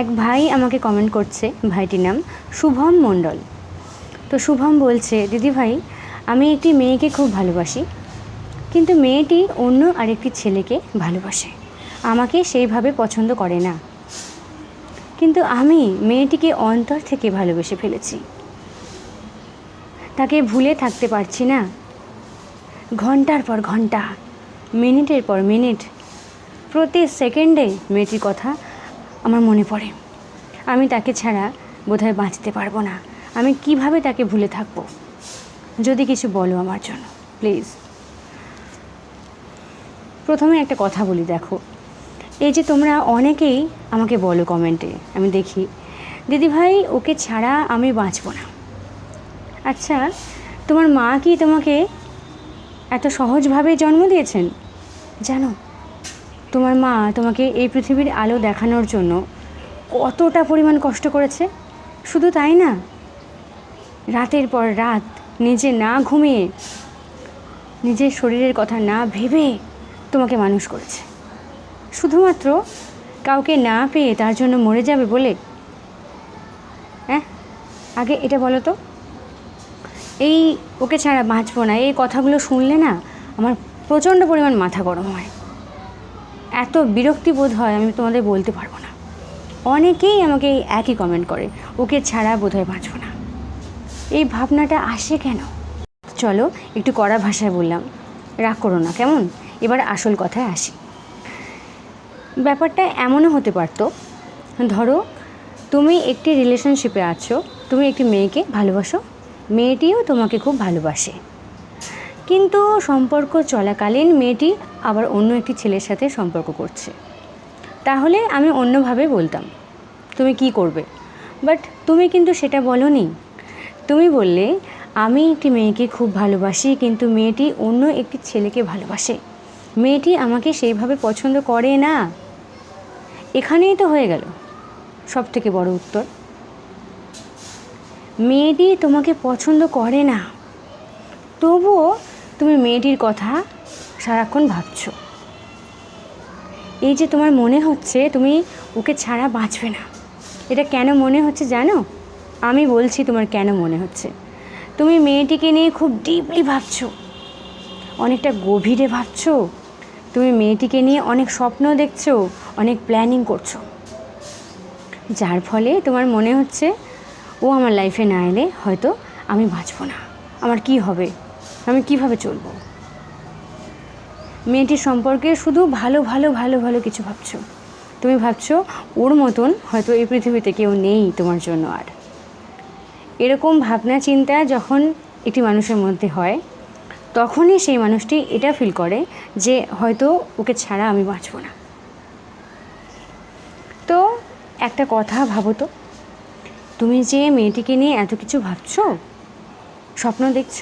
এক ভাই আমাকে কমেন্ট করছে, ভাইটির নাম শুভম মণ্ডল। তো শুভম বলছে, দিদি ভাই, আমি একটি মেয়েকে খুব ভালোবাসি, কিন্তু মেয়েটি অন্য আরেকটি ছেলেকে ভালোবাসে। আমাকে সেইভাবে পছন্দ করে না। কিন্তু আমি মেয়েটিকে অন্তর থেকে ভালোবেসে ফেলেছি। তাকে ভুলে থাকতে পারছি না। ঘণ্টার পর ঘণ্টা, মিনিটের পর মিনিট, প্রতি সেকেন্ডে মেয়েটির কথা আমার মনে পড়ে। আমি তাকে ছাড়া বোধহয় বাঁচতে পারব না। আমি কীভাবে তাকে ভুলে থাকব? যদি কিছু বলো আমার জন্য, প্লিজ। প্রথমে একটা কথা বলি, দেখো। এই যে তোমরা অনেকেই আমাকে বলো কমেন্টে, আমি দেখি। দিদি ভাই, ওকে ছাড়া আমি বাঁচবো না। আচ্ছা তোমার মা কি তোমাকে এত সহজভাবে জন্ম দিয়েছেন? জানো তোমার মা তোমাকে এই পৃথিবীর আলো দেখানোর জন্য কতটা পরিমাণ কষ্ট করেছে? শুধু তাই না? রাতের পর রাত নিজে না ঘুমিয়ে নিজের শরীরের কথা না ভেবে তোমাকে মানুষ করেছে। শুধুমাত্র কাউকে না পেয়ে তার জন্য মরে যাবে বলে। হ্যাঁ আগে এটা বলো তো। এই ওকে ছাড়া বাঁচবো না, এই কথাগুলো শুনলে না আমার প্রচণ্ড পরিমাণ মাথা গরম হয়। এত বিরক্তি বোধ হয় আমি তোমাদের বলতে পারব না। অনেকেই আমাকে একই কমেন্ট করে, ওকে ছাড়া বোধহয় বাঁচবো না। এই ভাবনাটা আসে কেন? চলো একটু কড়া ভাষায় বললাম, রাগ করো না, কেমন? এবার আসল কথায় আসি। ব্যাপারটা এমনও হতে পারতো, ধরো তুমি একটি রিলেশনশিপে আছো, তুমি একটি মেয়েকে ভালোবাসো, মেয়েটিও তোমাকে খুব ভালোবাসে। কিন্তু সম্পর্ক চলাকালীন মেয়েটি আবার অন্য একটি ছেলের সাথে সম্পর্ক করছে। তাহলে আমি অন্যভাবে বলতাম, তুমি কি করবে? বাট তুমি কিন্তু সেটা বলনি। তুমি বললে, আমি একটি মেয়েকে খুব ভালোবাসি, কিন্তু মেয়েটি অন্য একটি ছেলেকে ভালোবাসে। মেয়েটি আমাকে সেইভাবে পছন্দ করে না। এখানেই তো হয়ে গেল সব থেকে বড় উত্তর। মেয়েটি তোমাকে পছন্দ করে না। তবুও তুমি মেয়েটির কথা সারাক্ষণ ভাবছ। এই যে তোমার মনে হচ্ছে, তুমি ওকে ছাড়া বাঁচবে না। এটা কেন মনে হচ্ছে জানো? আমি বলছি তোমার কেন মনে হচ্ছে। তুমি মেয়েটিকে নিয়ে খুব ডিপলি ভাবছ। অনেকটা গভীরে ভাবছ। তুমি মেয়েটিকে নিয়ে অনেক স্বপ্ন দেখছ, অনেক প্ল্যানিং করছ। যার ফলে তোমার মনে হচ্ছে, ও আমার লাইফে না এলে হয়তো আমি বাঁচবো না। আমার কি হবে? আমি কীভাবে চলবো? মেয়েটির সম্পর্কে শুধু ভালো ভালো ভালো ভালো কিছু ভাবছ। তুমি ভাবছ, ওর মতন হয়তো এই পৃথিবীতে কেউ নেই তোমার জন্য আর। এরকম ভাবনা, চিন্তা যখন একটি মানুষের মধ্যে হয়, তখনই সেই মানুষটি এটা ফিল করে যে হয়তো ওকে ছাড়া আমি বাঁচবো না। তো একটা কথা ভাবো তো, তুমি যে মেয়েটিকে নিয়ে এত কিছু ভাবছ, স্বপ্ন দেখছ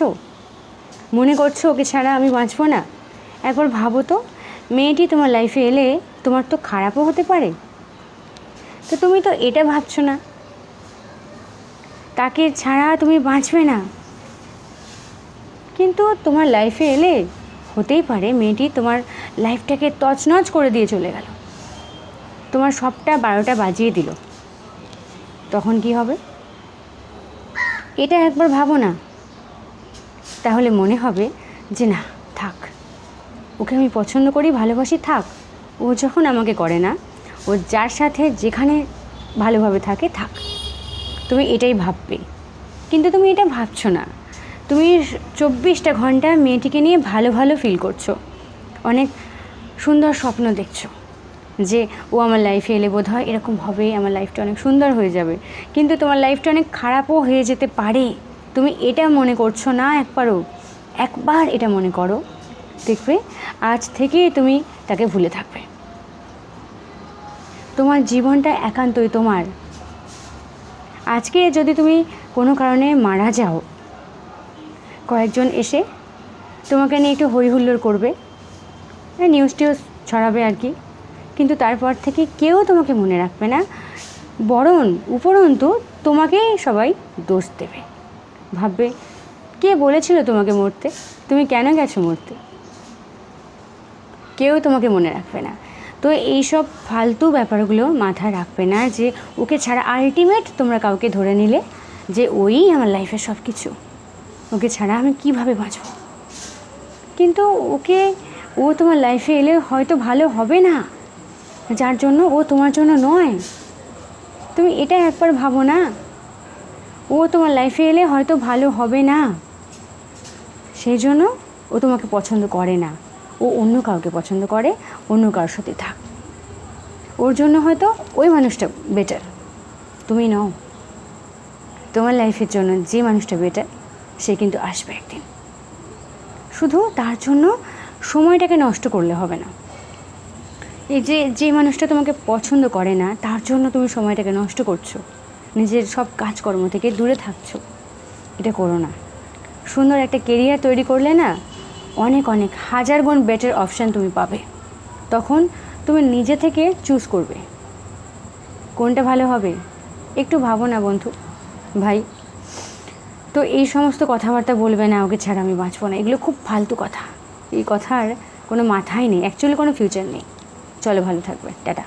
মনে করছ ওকে ছাড়া আমি বাঁচবো না? একবার ভাবো তো, মেয়েটি তোমার লাইফে এলে তোমার তো খারাপও হতে পারে। তো তুমি তো এটা ভাবছ না। তাকে ছাড়া তুমি বাঁচবে না। কিন্তু তোমার লাইফে এলে হতেই পারে, মেয়েটি তোমার লাইফটাকে তছনছ করে দিয়ে চলে গেল। তোমার সবটা বারোটা বাজিয়ে দিল। তখন কি হবে? এটা একবার ভাবো না। তাহলে মনে হবে যে না, থাক। ওকে আমি পছন্দ করি, ভালোবাসি, থাক। ও যখন আমাকে করে না, ও যার সাথে যেখানে ভালোভাবে থাকে, থাক। তুমি এটাই ভাববে। কিন্তু তুমি এটা ভাবছ না। তুমি চব্বিশটা ঘণ্টা মেয়েটিকে নিয়ে ভালো ভালো ফিল করছ। অনেক সুন্দর স্বপ্ন দেখছ যে ও আমার লাইফে এলে বোধ হয় এরকম হবে, আমার লাইফটা অনেক সুন্দর হয়ে যাবে। কিন্তু তোমার লাইফটা অনেক খারাপও হয়ে যেতে পারে। তুমি এটা মনে করছ না একবারও। একবার এটা মনে করো, দেখবে? আজ থেকে তুমি তাকে ভুলে থাকবে। তোমার জীবনটা একান্তই তোমার। আজকে যদি তুমি কোনো কারণে মারা যাও, কয়েকজন এসে তোমাকে নিয়ে একটু হই হুল্লোড় করবে নিউজ টিউজ ছড়াবে আর কি। কিন্তু তারপর থেকে কেউ তোমাকে মনে রাখবে না, বরং উপরন্তু তোমাকেই সবাই দোষ দেবে। ভাববে, কে বলেছিল তোমাকে মরতে? তুমি কেন গেছো মরতে? কেউ তোমাকে মনে রাখবে না। তো এইসব ফালতু ব্যাপারগুলো মাথায় রাখবে না যে, ওকে ছাড়া আলটিমেট তোমরা কাউকে ধরে নিলে যে, ওই আমার লাইফের সব কিছু ওকে ছাড়া আমি কীভাবে বাঁচব? কিন্তু ওকে, ও তোমার লাইফে এলে হয়তো ভালো হবে না। যার জন্য ও তোমার জন্য নয়। তুমি এটা একবার ভাবো না। ও তোমার লাইফে এলে হয়তো ভালো হবে না। সেই জন্য ও তোমাকে পছন্দ করে না। ও অন্য কাউকে পছন্দ করে, অন্য কারোর সাথে থাক। ওর জন্য হয়তো ওই মানুষটা বেটার তুমি নও। তোমার লাইফের জন্য যে মানুষটা বেটার সে কিন্তু আসবে একদিন। শুধু তার জন্য সময়টাকে নষ্ট করলে হবে না। এই যে যে মানুষটা তোমাকে পছন্দ করে না, তার জন্য তুমি সময়টাকে নষ্ট করছ। নিজের সব কাজকর্ম থেকে দূরে থাকছো। এটা করো না। সুন্দর একটা কেরিয়ার তৈরি করলে না অনেক অনেক হাজার গুণ বেটার অপশান তুমি পাবে। তখন তুমি নিজে থেকে চুজ করবে। কোনটা ভালো হবে? একটু ভাবো না বন্ধু। ভাই, তো এই সমস্ত কথাবার্তা বলবে না, ওকে ছাড়া আমি বাঁচবো না। এগুলো খুব ফালতু কথা। এই কথার কোনো মাথায় নেই। অ্যাকচুয়ালি কোনো ফিউচার নেই। চলো ভালো থাকবে। টাটা।